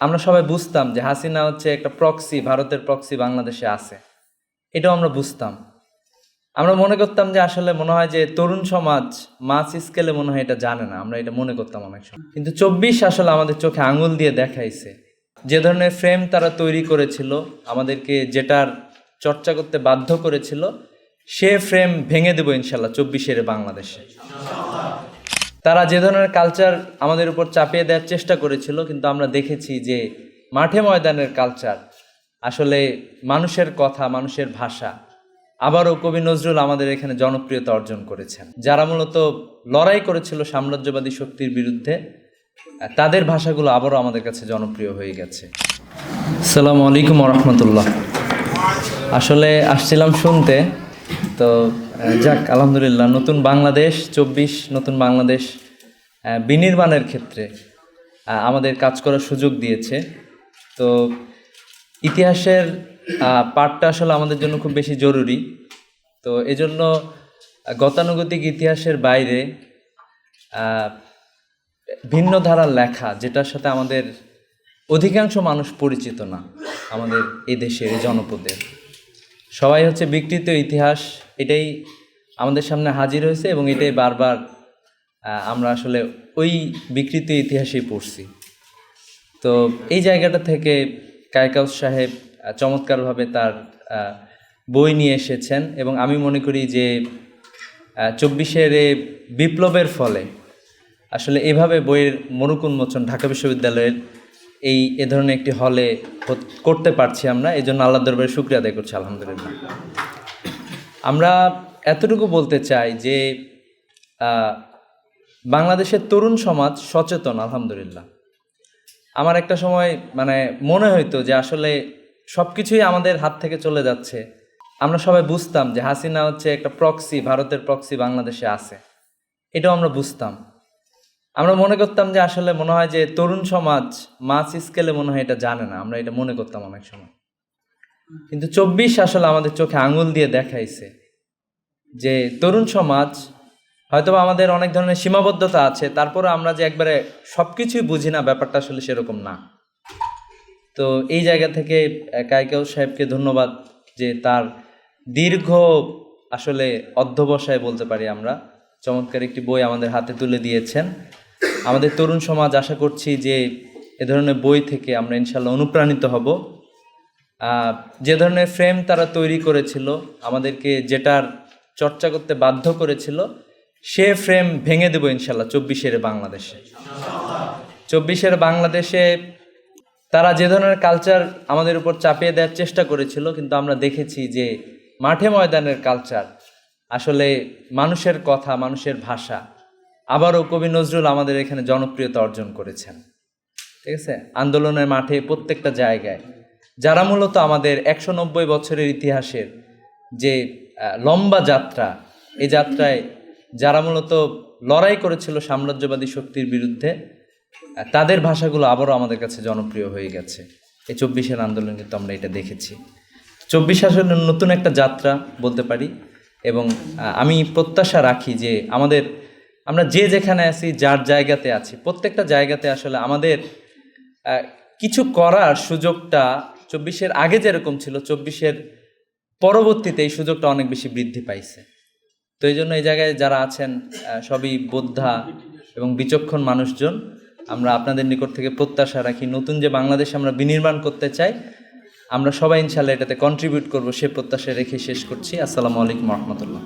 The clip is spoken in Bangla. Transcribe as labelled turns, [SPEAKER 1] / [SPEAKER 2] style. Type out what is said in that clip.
[SPEAKER 1] আমরা সবাই বুঝতাম যে হাসিনা হচ্ছে একটা প্রক্সি ভারতের প্রক্সি বাংলাদেশে আছে। এটাও আমরা বুঝতাম। আমরা মনে করতাম যে আসলে মনে হয় যে তরুণ সমাজ মাস স্কেলে মনে হয় এটা জানে না। আমরা এটা মনে করতাম অনেক সময়। কিন্তু চব্বিশ আসলে আমাদের চোখে আঙুল দিয়ে দেখাইছে। যে ধরনের ফ্রেম তারা তৈরি করেছিল, আমাদেরকে যেটার চর্চা করতে বাধ্য করেছিল, সে ফ্রেম ভেঙে দেবো ইনশাল্লাহ চব্বিশের বাংলাদেশে। তারা যে ধরনের কালচার আমাদের উপর চাপিয়ে দেওয়ার চেষ্টা করেছিল, কিন্তু আমরা দেখেছি যে মাঠে ময়দানের কালচার আসলে মানুষের কথা, মানুষের ভাষা আবারও কবি নজরুল আমাদের এখানে জনপ্রিয়তা অর্জন করেছেন। যারা মূলত লড়াই করেছিল সাম্রাজ্যবাদী শক্তির বিরুদ্ধে, তাদের ভাষাগুলো আবারও আমাদের কাছে জনপ্রিয় হয়ে গেছে। আসসালামু আলাইকুম রহমতুল্লাহ আসলে আসছিলাম শুনতে, তো যাক, আলহামদুলিল্লাহ, নতুন বাংলাদেশ, চব্বিশ, নতুন বাংলাদেশ বিনির্মাণের ক্ষেত্রে আমাদের কাজ করার সুযোগ দিয়েছে। তো ইতিহাসের পাঠটা আসলে আমাদের জন্য খুব বেশি জরুরি। তো এজন্য গতানুগতিক ইতিহাসের বাইরে ভিন্ন ধারার লেখা, যেটার সাথে আমাদের অধিকাংশ মানুষ পরিচিত না, আমাদের এই দেশের, এই জনপদের সবাই হচ্ছে বিকৃত ইতিহাস, এটাই আমাদের সামনে হাজির হয়েছে এবং এটাই বারবার আমরা আসলে ওই বিকৃত ইতিহাসেই পড়ছি। তো এই জায়গাটা থেকে কায়কাউস সাহেব চমৎকারভাবে তার বই নিয়ে এসেছেন এবং আমি মনে করি যে চব্বিশের বিপ্লবের ফলে আসলে এভাবে বইয়ের মরুক উন্মোচন ঢাকা বিশ্ববিদ্যালয়ের এই, এ ধরনের একটি হলে করতে পারছি আমরা। এই জন্য আল্লাহ দরবারে শুক্রিয়া আদায় করছি, আলহামদুলিল্লাহ। আমরা এতটুকু বলতে চাই যে বাংলাদেশের তরুণ সমাজ সচেতন, আলহামদুলিল্লাহ। আমার একটা সময় মানে মনে হইতো যে আসলে সব কিছুই আমাদের হাত থেকে চলে যাচ্ছে। আমরা সবাই বুঝতাম যে হাসিনা হচ্ছে একটা প্রক্সি ভারতের প্রক্সি বাংলাদেশে আছে। এটাও আমরা বুঝতাম। আমরা মনে করতাম যে আসলে মনে হয় যে তরুণ সমাজ মাস স্কেলে মনে হয় এটা জানে না। আমরা এটা মনে করতাম অনেক সময়। কিন্তু চব্বিশ আসলে আমাদের চোখে আঙুল দিয়ে দেখাইছে যে তরুণ সমাজ হয়তোবা আমাদের অনেক ধরনের সীমাবদ্ধতা আছে তারপরে আমরা যে একবারে সব কিছুই বুঝি না ব্যাপারটা আসলে সেরকম না। তো এই জায়গা থেকে আহ, সাহেবকে ধন্যবাদ যে তার দীর্ঘ আসলে অধ্যবসায় বলতে পারি আমরা। চমৎকার একটি বই আমাদের হাতে তুলে দিয়েছেন। আমাদের তরুণ সমাজ আশা করছি যে এ ধরনের বই থেকে আমরা ইনশাল্লাহ অনুপ্রাণিত হব। যে ধরনের ফ্রেম তারা তৈরি করেছিল আমাদেরকে যেটার চর্চা করতে বাধ্য করেছিল সে ফ্রেম ভেঙে দেবো ইনশাল্লাহ চব্বিশের বাংলাদেশে। চব্বিশের বাংলাদেশে তারা যে ধরনের কালচার আমাদের উপর চাপিয়ে দেওয়ার চেষ্টা করেছিল, কিন্তু আমরা দেখেছি যে মাঠে ময়দানের কালচার আসলে মানুষের কথা, মানুষের ভাষা আবারও কবি নজরুল আমাদের এখানে জনপ্রিয়তা অর্জন করেছেন। ঠিক আছে? আন্দোলনের মাঠে প্রত্যেকটা জায়গায়, যারা মূলত আমাদের একশো নব্বই বছরের ইতিহাসের যে লম্বা যাত্রা, এই যাত্রায় যারা মূলত লড়াই করেছিল সাম্রাজ্যবাদী শক্তির বিরুদ্ধে, তাদের ভাষাগুলো আবারও আমাদের কাছে জনপ্রিয় হয়ে গেছে। এই চব্বিশের আন্দোলন কিন্তু আমরা এটা দেখেছি। চব্বিশ আসলে নতুন একটা যাত্রা বলতে পারি এবং আমি প্রত্যাশা রাখি যে আমাদের, আমরা যে যেখানে আছি, যার জায়গাতে আছি, প্রত্যেকটা জায়গাতে আসলে আমাদের কিছু করার সুযোগটা চব্বিশের আগে যেরকম ছিল, চব্বিশের পরবর্তীতে এই সুযোগটা অনেক বেশি বৃদ্ধি পাইছে। তো এই জন্য এই জায়গায় যারা আছেন সবই বোদ্ধা এবং বিচক্ষণ মানুষজন, আমরা আপনাদের নিকট থেকে প্রত্যাশা রাখি, নতুন যে বাংলাদেশ আমরা বিনির্মাণ করতে চাই, আমরা সবাই ইনশাল্লাহ এটাতে কন্ট্রিবিউট করব, সে প্রত্যাশা রেখে শেষ করছি। আসসালামু আলাইকুম রহমতুল্লাহ।